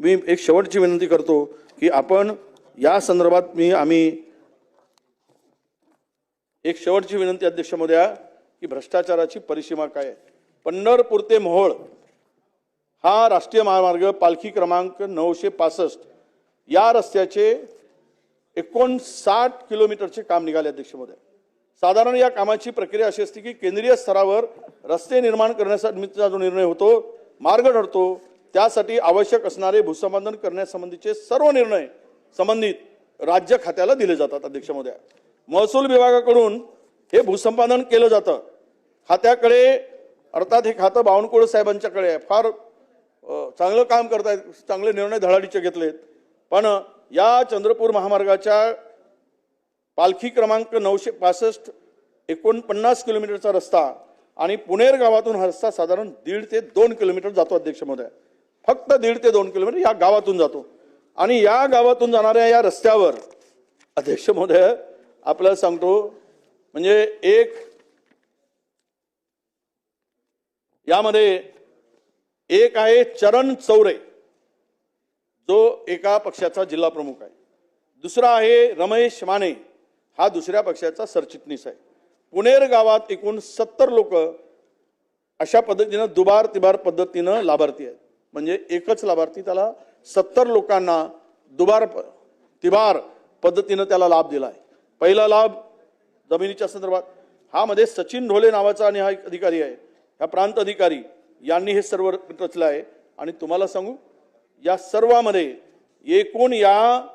मी एक शेवटची विनंती करतो की आपण या संदर्भात मी आम्ही एक शेवटची विनंती अध्यक्ष महोदया की भ्रष्टाचाराची परिसीमा काय आहे. पंढरपूर ते मोहोळ हा राष्ट्रीय महामार्ग पालखी क्रमांक नऊशे पासष्ट या रस्त्याचे एकोणसाठ किलोमीटरचे काम निघाले अध्यक्ष महोदय साधारण या कामाची प्रक्रिया अशी असते की केंद्रीय स्तरावर रस्ते निर्माण करण्याचा जो निर्णय होतो मार्ग ठरतो त्यासाठी आवश्यक असणारे भूसंपादन करण्यासंबंधीचे सर्व निर्णय संबंधित राज्य खात्याला दिले जातात अध्यक्ष महोदय महसूल विभागाकडून हे भूसंपादन केलं जातं. खात्याकडे अर्थात हे खातं बावनकुळे साहेबांच्याकडे आहे. फार चांगलं काम करतायत चांगले निर्णय धडाडीचे घेतलेत. पण या चंद्रपूर महामार्गाच्या पालखी क्रमांक नऊशे पासष्ट एकोणपन्नास किलोमीटरचा रस्ता आणि पुणेर गावातून हा रस्ता साधारण दीड ते दोन किलोमीटर जातो अध्यक्ष महोदय फक्त दीड ते दोन किलोमीटर या गावातून जातो. आणि या गावातून जाणाऱ्या या रस्त्यावर अध्यक्ष महोदय आपल्याला सांगतो म्हणजे एक यामध्ये एक आहे चरण चौरे जो एका पक्षाचा जिल्हा प्रमुख आहे. दुसरा आहे रमेश माने हा दुसऱ्या पक्षाचा सरचिटणीस आहे. पुणेर गावात एकूण सत्तर लोक अशा पद्धतीनं दुबार तिबार पद्धतीनं लाभार्थी आहेत. म्हणजे एकच लाभार्थी त्याला सत्तर लोकांना दुबार प- तिबार पद्धतीनं त्याला लाभ दिला आहे पहिला लाभ जमिनीच्या संदर्भात हा मध्ये सचिन ढोले नावाचा आणि हा एक अधिकारी आहे. ह्या प्रांत अधिकारी यांनी हे सर्व रचलं आहे आणि तुम्हाला सांगू या सर्वामध्ये एकूण या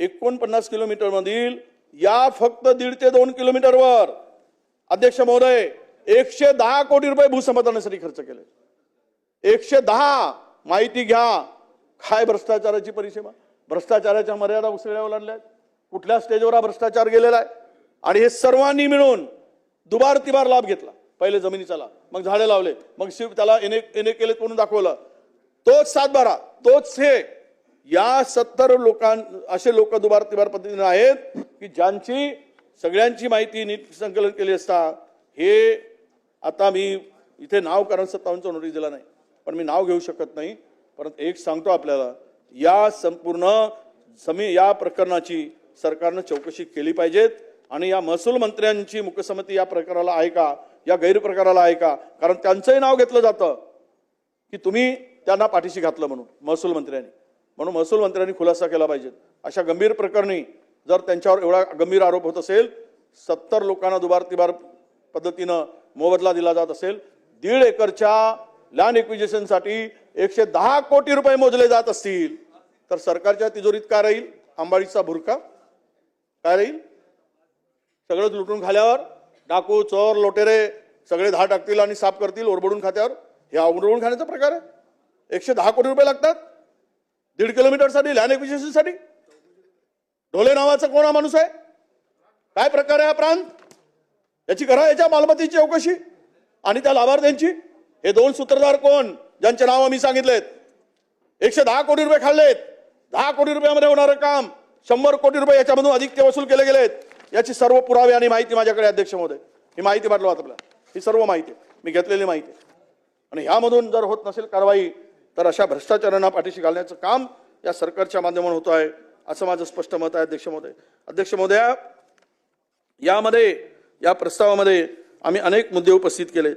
एकोणपन्नास किलोमीटरमधील या फक्त दीड ते दोन किलोमीटरवर अध्यक्ष महोदय एकशे दहा कोटी रुपये भूसंपादनासाठी खर्च केले. एकशे दहा माहिती घ्या. काय भ्रष्टाचाराची परिसीमा? भ्रष्टाचाराच्या मर्यादा उसळ्या ओलांडल्या आहेत कुठल्या स्टेजवर हा भ्रष्टाचार गेलेला आहे? आणि हे सर्वांनी मिळून दुबार तिबार लाभ घेतला. पहिले जमिनीचा लाभ मग झाडे लावले मग शिव त्याला एने एने केले म्हणून दाखवलं. तोच सातबारा तोच हे. या सत्तर लोकां असे लोक दुबार तिबार पद्धतीने आहेत की ज्यांची सगळ्यांची माहिती नीट संकलन केली असता हे आता मी इथे नाव कारण सत्तावन्नचा नोटीस दिला नाही. पण मी नाव घेऊ शकत नाही. परंतु एक सांगतो आपल्याला या संपूर्ण समी या प्रकरणाची सरकारनं चौकशी केली पाहिजेत आणि या महसूल मंत्र्यांची मुख्यसमिती या प्रकाराला आहे का? या गैरप्रकाराला आहे का? कारण त्यांचंही नाव घेतलं जातं की तुम्ही त्यांना पाठीशी घातलं म्हणून महसूल मंत्र्यांनी. म्हणून महसूल मंत्र्यांनी खुलासा केला पाहिजे अशा गंभीर प्रकरणी जर त्यांच्यावर एवढा गंभीर आरोप होत असेल सत्तर लोकांना दुबार तिबार पद्धतीनं मोबदला दिला जात असेल दीड एकरच्या लँड इक्विजेशनसाठी एकशे दहा कोटी रुपये मोजले जात असतील. तर सरकारच्या तिजोरीत काय राहील? अंबाडीचा भुरका? काय राहील? सगळं लुटून खाल्यावर डाकू चोर लोटेरे सगळे दहा टाकतील आणि साफ करतील ओरबडून खात्यावर? हे ओरबडून खाण्याचा प्रकार आहे. एकशे दहा कोटी रुपये लागतात. दीड किलोमीटरसाठी लँड एक्विजिशनसाठी ढोले नावाचा कोणा माणूस आहे? काय प्रकार आहे हा प्रांत? याची करा याच्या मालमत्तेची चौकशी आणि त्या लाभार्थ्यांची? हे दोन सूत्रधार कोण? ज्यांचे नाव आम्ही सांगितलेत. एकशे दहा कोटी रुपये खाल्लेत. दहा कोटी रुपयामध्ये होणारं काम शंभर कोटी रुपये याच्यामधून अधिक ते वसूल केले गेलेत. याची सर्व पुरावे आणि माहिती माझ्याकडे अध्यक्ष महोदय. ही माहिती पाठवा आपल्याला. ही सर्व माहिती मी घेतलेली माहिती आणि ह्यामधून जर होत नसेल कारवाई तर अशा भ्रष्टाचारांना पाठीशी घालण्याचं काम या सरकारच्या माध्यमातून होतं आहे असं माझं स्पष्ट मत आहे अध्यक्ष महोदय. अध्यक्ष महोदया यामध्ये या प्रस्तावामध्ये आम्ही अनेक मुद्दे उपस्थित केलेत